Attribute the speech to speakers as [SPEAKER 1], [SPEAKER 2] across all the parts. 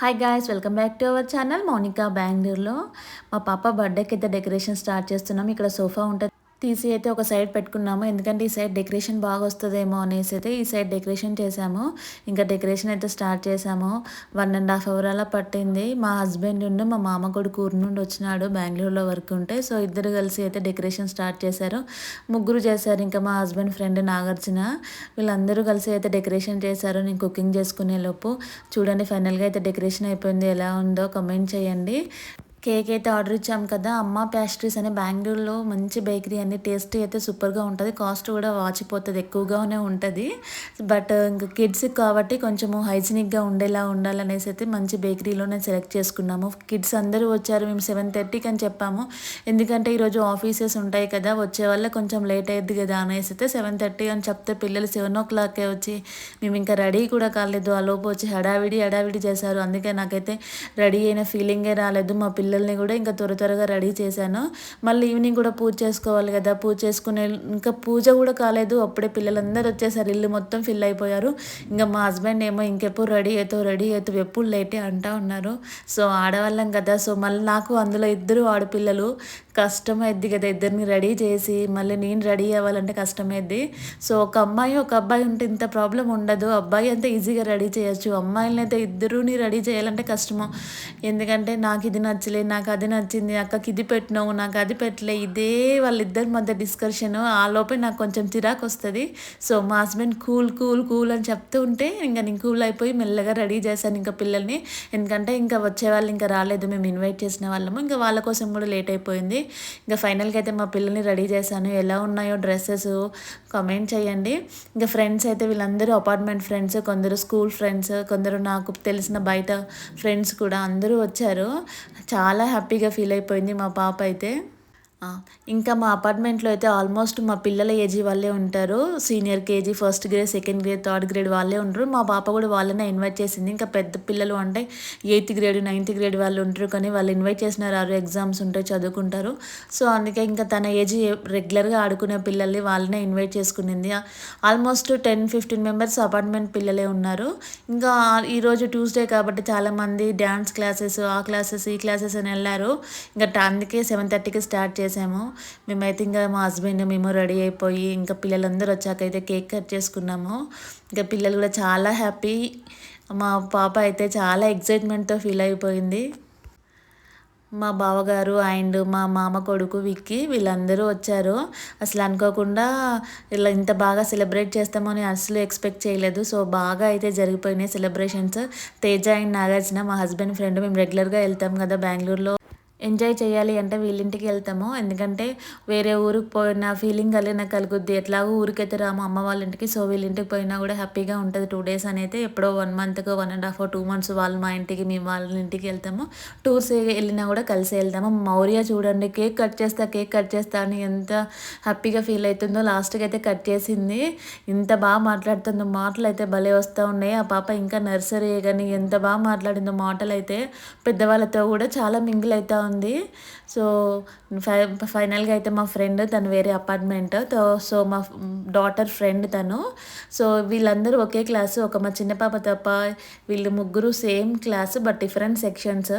[SPEAKER 1] Hi guys welcome back to our channel Mounika బెంగళూరులో మా పాప బర్త్డేకి అయితే డెకరేషన్ స్టార్ట్ చేస్తున్నాం. ఇక్కడ సోఫా ఉంటుంది తీసి అయితే ఒక సైడ్ పెట్టుకున్నాము. ఎందుకంటే ఈ సైడ్ డెకరేషన్ బాగా వస్తుందేమో అనేసి అయితే ఈ సైడ్ డెకరేషన్ చేసాము ఇంకా డెకరేషన్ అయితే స్టార్ట్ చేసాము వన్ అండ్ హాఫ్ అవర్ అలా పట్టింది. మా హస్బెండ్ ఉండి మా మామ కొడుకు ఊరు నుండి వచ్చినాడు. బెంగళూరులో వర్క్ ఉంటే. సో ఇద్దరు కలిసి అయితే డెకరేషన్ స్టార్ట్ చేశారు. ముగ్గురు చేశారు. ఇంకా మా హస్బెండ్ ఫ్రెండ్ నాగార్జున వీళ్ళందరూ కలిసి అయితే డెకరేషన్ చేశారు. నేను కుకింగ్ చేసుకునే లోపు చూడండి ఫైనల్గా అయితే డెకరేషన్ అయిపోయింది. ఎలా ఉందో కమెంట్ చేయండి. కేక్ అయితే ఆర్డర్ ఇచ్చాం కదా. అమ్మ ప్యాస్ట్రీస్ అనే బెంగళూరులో మంచి బేకరీ అని టేస్ట్ అయితే సూపర్గా ఉంటుంది. కాస్ట్ కూడా వాచిపోతుంది ఎక్కువగానే ఉంటుంది. బట్ ఇంకా కిడ్స్ కాబట్టి కొంచెము హైజీనిక్గా ఉండేలా ఉండాలనేసి అయితే మంచి బేకరీలోనే సెలెక్ట్ చేసుకున్నాము. కిడ్స్ అందరూ వచ్చారు. మేము సెవెన్ థర్టీకి అని చెప్పాము. ఎందుకంటే ఈరోజు ఆఫీసెస్ ఉంటాయి కదా. వచ్చే వల్ల కొంచెం లేట్ అయ్యింది కదా అనేసి అయితే సెవెన్ థర్టీ అని చెప్తే పిల్లలు సెవెన్ ఓ క్లాక్కే వచ్చి మేము ఇంకా రెడీ కూడా కాలేదు. ఆ లోపు వచ్చి హడావిడి హడావిడి చేశారు. అందుకే నాకైతే రెడీ అయిన ఫీలింగే రాలేదు. మా పిల్లలు పిల్లల్ని కూడా ఇంకా త్వర త్వరగా రెడీ చేశాను. మళ్ళీ ఈవినింగ్ కూడా పూజ చేసుకోవాలి కదా. పూజ చేసుకునే ఇంకా పూజ కూడా కాలేదు. అప్పుడే పిల్లలందరూ వచ్చేసారు. ఇల్లు మొత్తం ఫిల్ అయిపోయారు. ఇంకా మా హస్బెండ్ ఏమో ఇంకెప్పుడు రెడీ అవుతావు రెడీ అవుతావు ఎప్పుడు లేటే అంటా ఉన్నారు. సో ఆడవాళ్ళం కదా. సో మళ్ళీ నాకు అందులో ఇద్దరు ఆడపిల్లలు. కష్టమైద్ది కదా ఇద్దరిని రెడీ చేసి. మళ్ళీ నేను రెడీ అవ్వాలంటే కష్టమైద్ది. సో ఒక అమ్మాయి ఒక అబ్బాయి ఉంటే ఇంత ప్రాబ్లం ఉండదు. అబ్బాయి అంతా ఈజీగా రెడీ చేయొచ్చు. అమ్మాయిలని అయితే ఇద్దరుని రెడీ చేయాలంటే కష్టము. ఎందుకంటే నాకు ఇది నచ్చలేదు. నాకు అది నచ్చింది అక్కకి ఇది పెట్టినావు నాకు అది పెట్టలే. ఇదే వాళ్ళిద్దరి మధ్య డిస్కషన్ ఆ లోపే నాకు కొంచెం చిరాకు వస్తుంది. సో మా హస్బెండ్ కూల్ కూల్ కూల్ అని చెప్తూ ఉంటే ఇంకా నేను కూల్ అయిపోయి మెల్లగా రెడీ చేశాను ఇంకా పిల్లల్ని. ఎందుకంటే ఇంకా వచ్చే వాళ్ళు ఇంకా రాలేదు. మేము ఇన్వైట్ చేసిన వాళ్ళము. ఇంకా వాళ్ళ కోసం కూడా లేట్ అయిపోయింది. ఇంకా ఫైనల్గా అయితే మా పిల్లల్ని రెడీ చేశాను. ఎలా ఉన్నాయో డ్రెస్సెస్ కమెంట్ చేయండి. ఇంకా ఫ్రెండ్స్ అయితే వీళ్ళందరూ అపార్ట్మెంట్ ఫ్రెండ్స్ కొందరు స్కూల్ ఫ్రెండ్స్ కొందరు నాకు తెలిసిన బయట ఫ్రెండ్స్ కూడా అందరూ వచ్చారు. చాలా హ్యాపీగా ఫీల్ అయిపోయింది మా పాప అయితే. ఇంకా మా అపార్ట్మెంట్లో అయితే ఆల్మోస్ట్ మా పిల్లల ఏజీ వాళ్ళే ఉంటారు. Senior KG first grade second grade third grade వాళ్ళే ఉంటారు. మా పాప కూడా వాళ్ళనే ఇన్వైట్ చేసింది. ఇంకా పెద్ద పిల్లలు అంటే ఎయిత్ గ్రేడ్ నైన్త్ గ్రేడ్ వాళ్ళు ఉంటారు కానీ వాళ్ళు ఇన్వైట్ చేసినారు. ఆరు ఎగ్జామ్స్ ఉంటాయి చదువుకుంటారు. సో అందుకే ఇంకా తన ఏజీ రెగ్యులర్గా ఆడుకునే పిల్లల్ని వాళ్ళనే invite చేసుకునింది. Almost ten fifteen members apartment పిల్లలే ఉన్నారు. ఇంకా ఈరోజు ట్యూస్డే కాబట్టి చాలామంది డ్యాన్స్ క్లాసెస్ ఆ క్లాసెస్ ఈ క్లాసెస్ అని వెళ్ళారు. ఇంకా అందుకే సెవెన్ థర్టీకి స్టార్ట్ చేసి చేసాము మేమైతే ఇంకా మా హస్బెండ్ మేము రెడీ అయిపోయి ఇంకా పిల్లలందరూ వచ్చాక అయితే కేక్ కట్ చేసుకున్నాము. ఇంకా పిల్లలు కూడా చాలా హ్యాపీ. మా పాప అయితే చాలా ఎగ్జైట్మెంట్తో ఫీల్ అయిపోయింది. మా బావగారు అండ్ మా మామ కొడుకు విక్కి వీళ్ళందరూ వచ్చారు. అసలు అనుకోకుండా ఇలా ఇంత బాగా సెలబ్రేట్ చేస్తామని అసలు ఎక్స్పెక్ట్ చేయలేదు. సో బాగా అయితే జరిగిపోయినాయి సెలబ్రేషన్స్. తేజ అండ్ నాగార్జున మా హస్బెండ్ ఫ్రెండ్ మేము రెగ్యులర్గా వెళ్తాం కదా బెంగళూరులో. ఎంజాయ్ చేయాలి అంటే వీళ్ళింటికి వెళ్తాము. ఎందుకంటే వేరే ఊరికి పోయిన ఫీలింగ్ కలిగిన కలుగుద్ది. ఎట్లాగో ఊరికైతే రాము అమ్మ వాళ్ళ ఇంటికి సో వీళ్ళింటికి పోయినా కూడా హ్యాపీగా ఉంటుంది. టూ డేస్ అనేది ఎప్పుడో one మంత్కో one and half two months వాళ్ళు మా ఇంటికి మేము వాళ్ళ ఇంటికి వెళ్తాము టూర్స్ వెళ్ళినా కూడా కలిసి వెళ్తాము. మౌర్య చూడండి కేక్ కట్ చేస్తా కేక్ కట్ చేస్తా అని ఎంత హ్యాపీగా ఫీల్ అవుతుందో లాస్ట్కి అయితే కట్ చేసింది. ఇంత బాగా మాట్లాడుతుందో. మాటలు అయితే భలే వస్తూ ఉన్నాయి. ఆ పాప ఇంకా నర్సరీ కానీ ఎంత బాగా మాట్లాడిందో మాటలు అయితే పెద్దవాళ్ళతో కూడా చాలా మింగిల్ అవుతా ఉంది. సో ఫై ఫైనల్గా అయితే మా ఫ్రెండ్ తను వేరే అపార్ట్మెంట్. సో మా డాటర్ ఫ్రెండ్ తను. సో వీళ్ళందరూ ఒకే క్లాసు. ఒక మా చిన్న పాప తప్ప వీళ్ళు ముగ్గురు same class but different sections.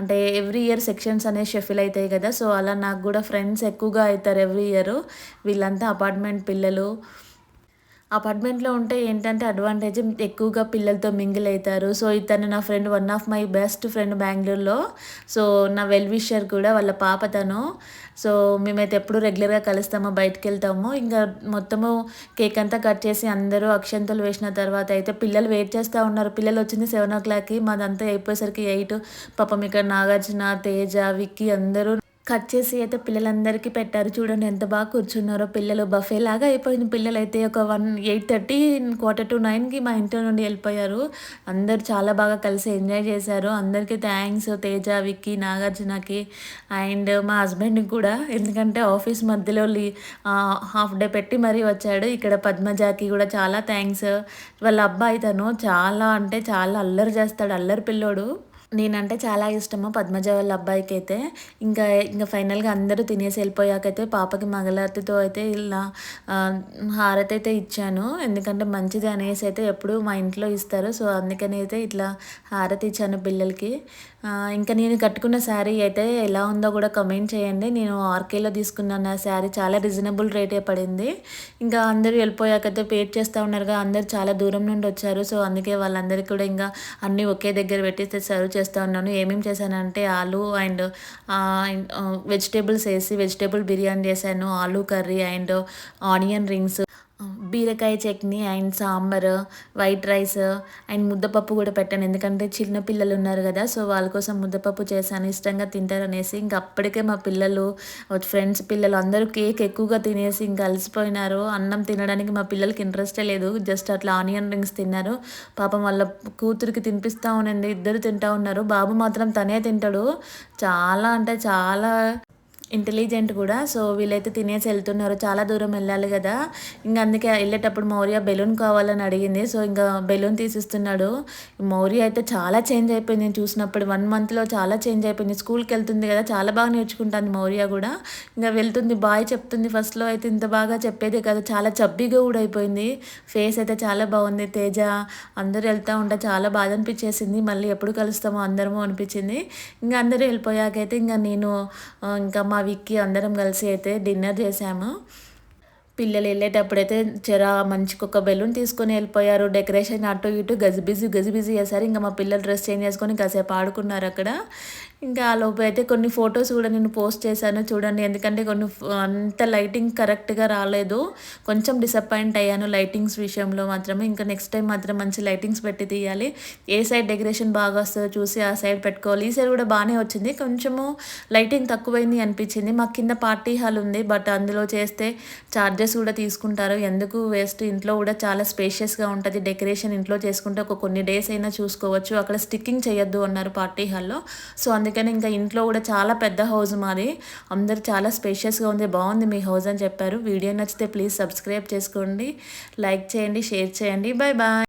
[SPEAKER 1] అంటే ఎవ్రీ ఇయర్ సెక్షన్స్ అనేవి షెఫిల్ అవుతాయి కదా. సో అలా నాకు కూడా ఫ్రెండ్స్ ఎక్కువగా అవుతారు ఎవ్రీ ఇయర్. వీళ్ళంతా అపార్ట్మెంట్ పిల్లలు. అపార్ట్మెంట్లో ఉంటే ఏంటంటే అడ్వాంటేజ్ ఎక్కువగా పిల్లలతో మింగిల్ అవుతారు. సో ఇతను నా friend one of my best friend బెంగళూరులో. సో నా వెల్ విషర్ కూడా వాళ్ళ పాప తను. సో మేమైతే ఎప్పుడు రెగ్యులర్గా కలుస్తాము బయటకు వెళ్తాము ఇంకా మొత్తము కేక్ అంతా కట్ చేసి అందరూ అక్షంతలు వేసిన తర్వాత అయితే పిల్లలు వెయిట్ చేస్తూ ఉన్నారు. పిల్లలు వచ్చింది సెవెన్ ఓ క్లాక్కి మాదంతా అయిపోయేసరికి ఎయిట్. పాపం ఇక్కడ నాగార్జున తేజ విక్కీ అందరూ కట్ చేసి అయితే పిల్లలందరికీ పెట్టారు. చూడండి ఎంత బాగా కూర్చున్నారో పిల్లలు. బఫే లాగా అయిపోయింది. పిల్లలు అయితే ఒక one eight thirty quarter to నైన్కి మా ఇంటి నుండి వెళ్ళిపోయారు. అందరు చాలా బాగా కలిసి ఎంజాయ్ చేశారు. అందరికీ థ్యాంక్స్ తేజ విక్కీ నాగార్జునకి అండ్ మా హస్బెండ్కి కూడా. ఎందుకంటే ఆఫీస్ మధ్యలో హాఫ్ డే పెట్టి మరీ వచ్చాడు. ఇక్కడ పద్మజాకి కూడా చాలా థ్యాంక్స్ వాళ్ళ అబ్బాయి తను చాలా అంటే చాలా అల్లరి చేస్తాడు. అల్లరి పిల్లోడు. నేనంటే చాలా ఇష్టము పద్మజ వాళ్ళ అబ్బాయికి అయితే ఇంకా ఇంకా ఫైనల్గా అందరూ తినేసి వెళ్ళిపోయాకైతే పాపకి మంగళారతితో అయితే ఇలా హారతి అయితే ఇచ్చాను. ఎందుకంటే మంచిది అనేసి అయితే ఎప్పుడు మా ఇంట్లో ఇస్తారు. సో అందుకని అయితే ఇట్లా హారతి ఇచ్చాను పిల్లలకి. ఇంకా నేను కట్టుకున్న శారీ అయితే ఎలా ఉందో కూడా కమెంట్ చేయండి. నేను ఆర్కేలో తీసుకున్న శారీ చాలా రీజనబుల్ రేటే పడింది. ఇంకా అందరూ వెళ్ళిపోయాకైతే పేట్ చేస్తూ ఉన్నారుగా అందరూ చాలా దూరం నుండి వచ్చారు. సో అందుకే వాళ్ళందరికీ కూడా ఇంకా అన్నీ ఒకే దగ్గర పెట్టి సర్వ్ చేస్తూ ఉన్నాను. ఏమేమి చేశానంటే ఆలు అండ్ వెజిటేబుల్స్ వేసి వెజిటేబుల్ బిర్యానీ చేశాను ఆలు కర్రీ అండ్ ఆనియన్ రింగ్స్. బీరకాయ chutney and sambar white rice and ముద్దపప్పు కూడా పెట్టాను. ఎందుకంటే చిన్న పిల్లలు ఉన్నారు కదా సో వాళ్ళ కోసం ముద్దపప్పు చేశాను. ఇష్టంగా తింటారు అనేసి ఇంకా అప్పటికే మా పిల్లలు ఫ్రెండ్స్ పిల్లలు అందరూ కేక్ ఎక్కువగా తినేసి ఇంకా అలసిపోయినారు. అన్నం తినడానికి మా పిల్లలకి ఇంట్రెస్టే లేదు. జస్ట్ అట్లా ఆనియన్ రింగ్స్ తిన్నారు. పాపం వాళ్ళ కూతురికి తినిపిస్తూ ఉండండి. ఇద్దరు తింటా ఉన్నారు. బాబు మాత్రం తనే తింటాడు. చాలా అంటే చాలా ఇంటెలిజెంట్ కూడా. సో వీళ్ళైతే తినేసి వెళ్తున్నారు. చాలా దూరం వెళ్ళాలి కదా. ఇంకా అందుకే వెళ్ళేటప్పుడు మౌర్య బెలూన్ కావాలని అడిగింది. సో ఇంకా బెలూన్ తీసిస్తున్నాడు. మౌర్య అయితే చాలా చేంజ్ అయిపోయింది. నేను చూసినప్పుడు వన్ మంత్లో చాలా చేంజ్ అయిపోయింది. స్కూల్కి వెళ్తుంది కదా. చాలా బాగా నేర్చుకుంటుంది మౌర్య కూడా. ఇంకా వెళ్తుంది. బాయ్ చెప్తుంది. ఫస్ట్లో అయితే ఇంత బాగా చెప్పేదే కదా. చాలా చబ్బీగా కూడా అయిపోయింది ఫేస్ అయితే చాలా బాగుంది. తేజ అందరూ వెళ్తూ ఉంటే చాలా బాధ అనిపించేసింది. మళ్ళీ ఎప్పుడు కలుస్తామో అందరము అనిపించింది. ఇంకా అందరూ వెళ్ళిపోయాకైతే ఇంకా నేను ఇంకా మా విక్కి అందరం కలిసి అయితే డిన్నర్ చేసాము పిల్లలు వెళ్ళేటప్పుడైతే చెర మంచికి ఒక బెలూన్ తీసుకొని వెళ్ళిపోయారు. డెకరేషన్ అటు ఇటు గజిబిజి గజిబిజి చేశారు. ఇంకా మా పిల్లలు డ్రెస్ చేంజ్ చేసుకొని కాసేపు ఆడుకున్నారు అక్కడ. ఇంకా ఆ లోపు అయితే కొన్ని ఫొటోస్ కూడా నేను పోస్ట్ చేశాను చూడండి. ఎందుకంటే కొన్ని అంత లైటింగ్ కరెక్ట్గా రాలేదు. కొంచెం డిసప్పాయింట్ అయ్యాను లైటింగ్స్ విషయంలో మాత్రమే. ఇంకా నెక్స్ట్ టైం మాత్రం మంచి లైటింగ్స్ పెట్టి తీయాలి. ఏ సైడ్ డెకరేషన్ బాగా వస్తుందో చూసి ఆ సైడ్ పెట్టుకోవాలి. ఈ సైడ్ కూడా బాగానే వచ్చింది. కొంచెము లైటింగ్ తక్కువైంది అనిపించింది. మా కింద పార్టీ హాల్ ఉంది. బట్ అందులో చేస్తే ఛార్జెస్ కూడా తీసుకుంటారు. ఎందుకు వేస్ట్? ఇంట్లో కూడా చాలా స్పేషియస్గా ఉంటుంది డెకరేషన్. ఇంట్లో చేసుకుంటే ఒక కొన్ని డేస్ అయినా చూసుకోవచ్చు. అక్కడ స్టిక్కింగ్ చేయొద్దు అన్నారు పార్టీ హాల్లో. సో అందుకని ఇంకా ఇంట్లో కూడా చాలా పెద్ద హౌస్ మాది. అందరు చాలా స్పేషియస్గా ఉంది. బాగుంది మీ హౌస్ అని చెప్పారు. వీడియో నచ్చితే ప్లీజ్ సబ్స్క్రైబ్ చేసుకోండి. లైక్ చేయండి షేర్ చేయండి. Bye bye